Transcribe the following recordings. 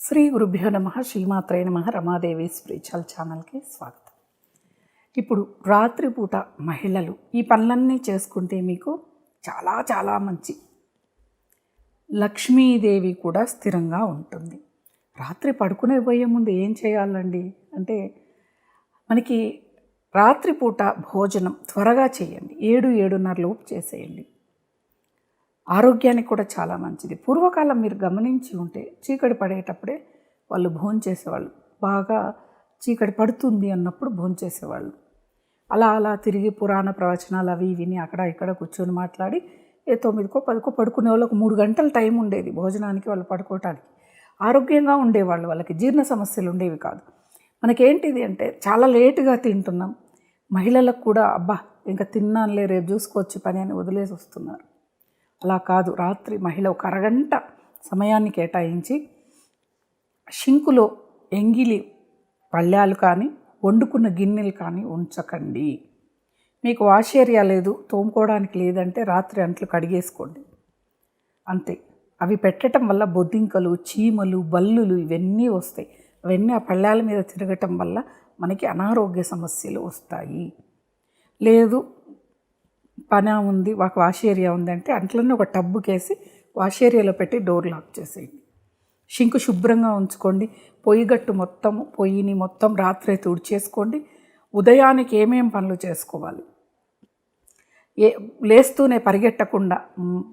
శ్రీ గురుభ్యో నమ శ్రీమాత్రే నమ రమాదేవి స్పిరిచువల్ ఛానల్కి స్వాగతం. ఇప్పుడు రాత్రిపూట మహిళలు ఈ పనులన్నీ చేసుకుంటే మీకు చాలా చాలా మంచి. లక్ష్మీదేవి కూడా స్థిరంగా ఉంటుంది. రాత్రి పడుకునే పోయే ముందు ఏం చేయాలండి? అంటే మనకి రాత్రిపూట భోజనం త్వరగా చేయండి. ఏడు ఏడున్నర లోపు చేసేయండి. ఆరోగ్యానికి కూడా చాలా మంచిది. పూర్వకాలం మీరు గమనించి ఉంటే చీకటి పడేటప్పుడే వాళ్ళు భోంచేసేవాళ్ళు. బాగా చీకటి పడుతుంది అన్నప్పుడు భోంచేసేవాళ్ళు. అలా అలా తిరిగి పురాణ ప్రవచనాలు అవి విని అక్కడ ఇక్కడ కూర్చొని మాట్లాడి ఏ తొమ్మిదికో పదికో పడుకునే వాళ్ళకి మూడు గంటల టైం ఉండేది భోజనానికి వాళ్ళు పడుకోవటానికి. ఆరోగ్యంగా ఉండేవాళ్ళు వాళ్ళకి. జీర్ణ సమస్యలు ఉండేవి కాదు. మనకేంటిది అంటే చాలా లేటుగా తింటున్నాం. మహిళలకు కూడా అబ్బా ఇంకా తిన్నానులే రేపు చూసుకోవచ్చు పని అని వదిలేసి వస్తున్నారు. అలా కాదు. రాత్రి మహిళ ఒక అరగంట సమయాన్ని కేటాయించి షింకులో ఎంగిలి పళ్ళాలు కానీ వండుకున్న గిన్నెలు కానీ ఉంచకండి. మీకు వాష్ ఏరియా లేదు తోముకోవడానికి లేదంటే రాత్రి అంట్లు కడిగేసుకోండి. అంతే. అవి పెట్టడం వల్ల బొద్దింకలు చీమలు బల్లులు ఇవన్నీ వస్తాయి. అవన్నీ ఆ పళ్ళాల మీద తిరగటం వల్ల మనకి అనారోగ్య సమస్యలు వస్తాయి. లేదు పని ఉంది ఒక వాష్ ఏరియా ఉందంటే అంట్లన్నీ ఒక టబ్బుకేసి వాష్ ఏరియాలో పెట్టి డోర్ లాక్ చేసేయండి. షింకు శుభ్రంగా ఉంచుకోండి. పొయ్యి గట్టు మొత్తం పొయ్యిని మొత్తం రాత్రే తుడిచేసుకోండి. ఉదయానికి ఏమేం పనులు చేసుకోవాలి? ఏ లేస్తూనే పరిగెట్టకుండా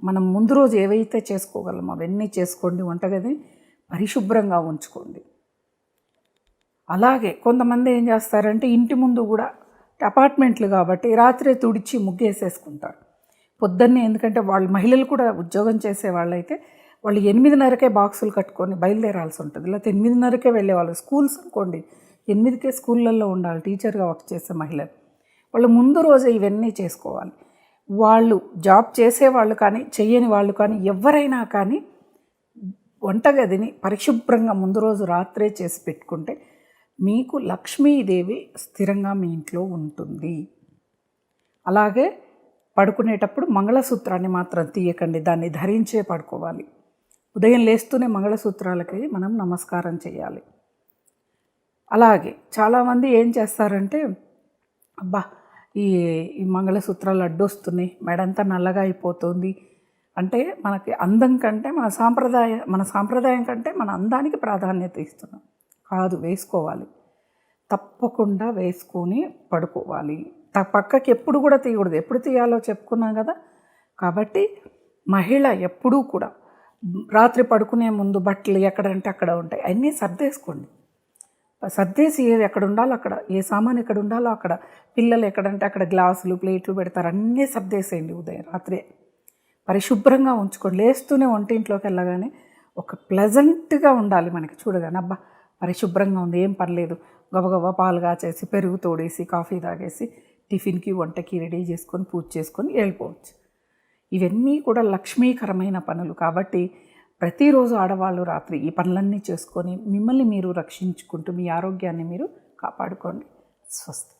మనం ముందు రోజు ఏవైతే చేసుకోగలమో అవన్నీ చేసుకోండి వంటగది పరిశుభ్రంగా ఉంచుకోండి. అలాగే కొంతమంది ఏం చేస్తారంటే ఇంటి ముందు కూడా అపార్ట్మెంట్లు కాబట్టి రాత్రే తుడిచి ముగ్గేసేసుకుంటారు. పొద్దున్నే ఎందుకంటే వాళ్ళు మహిళలు కూడా ఉద్యోగం చేసే వాళ్ళైతే వాళ్ళు ఎనిమిదిన్నరకే బాక్సులు కట్టుకొని బయలుదేరాల్సి ఉంటుంది. లేకపోతే ఎనిమిదిన్నరకే వెళ్ళేవాళ్ళు స్కూల్స్ అనుకోండి ఎనిమిదికే స్కూళ్ళల్లో ఉండాలి టీచర్గా వర్క్ చేసే మహిళలు. వాళ్ళు ముందు రోజే ఇవన్నీ చేసుకోవాలి. వాళ్ళు జాబ్ చేసేవాళ్ళు కానీ చేయని వాళ్ళు కానీ ఎవరైనా కానీ వంటగదిని పరిశుభ్రంగా ముందు రోజు రాత్రే చేసి పెట్టుకుంటే మీకు లక్ష్మీదేవి స్థిరంగా మీ ఇంట్లో ఉంటుంది. అలాగే పడుకునేటప్పుడు మంగళసూత్రాన్ని మాత్రం తీయకండి దాన్ని ధరించే పడుకోవాలి. ఉదయం లేస్తూనే మంగళసూత్రాలకి మనం నమస్కారం చేయాలి. అలాగే చాలామంది ఏం చేస్తారంటే అబ్బా ఈ ఈ మంగళసూత్రాలు అడ్డొస్తున్నాయి మెడంతా నల్లగా అయిపోతుంది. అంటే మనకి అందం కంటే మన సాంప్రదాయ మన సాంప్రదాయం కంటే మన అందానికి ప్రాధాన్యత ఇస్తున్నాం. కాదు వేసుకోవాలి. తప్పకుండా వేసుకొని పడుకోవాలి. త- పక్కకి ఎప్పుడు కూడా తీయకూడదు. ఎప్పుడు తీయాలో చెప్పుకున్నాం కదా? కాబట్టి మహిళ ఎప్పుడూ కూడా రాత్రి పడుకునే ముందు బట్టలు ఎక్కడంటే అక్కడ ఉంటాయి. అన్నీ సర్దేసుకోండి. సర్దేసి ఏది ఎక్కడ ఉండాలో అక్కడ ఏ సామాన్ ఎక్కడ ఉండాలో అక్కడ పిల్లలు ఎక్కడంటే అక్కడ గ్లాసులు ప్లేట్లు పెడతారు. అన్నీ సర్దేసేయండి ఉదయం రాత్రే. పరిశుభ్రంగా ఉంచుకోండి. లేస్తూనే వంటింట్లోకి వెళ్ళగానే ఒక ప్లెజెంట్గా ఉండాలి మనకి. చూడగానే అబ్బా పరిశుభ్రంగా ఉంది ఏం పర్లేదు. గబగబా పాలు కాచేసి పెరుగు తోడేసి కాఫీ తాగేసి టిఫిన్కి వంటకి రెడీ చేసుకొని పూజ చేసుకొని వెళ్ళిపోవచ్చు. ఇవన్నీ కూడా లక్ష్మీకరమైన పనులు కాబట్టి ప్రతిరోజు ఆడవాళ్ళు రాత్రి ఈ పనులన్నీ చేసుకొని మిమ్మల్ని మీరు రక్షించుకుంటూ మీ ఆరోగ్యాన్ని మీరు కాపాడుకోండి. స్వస్తి.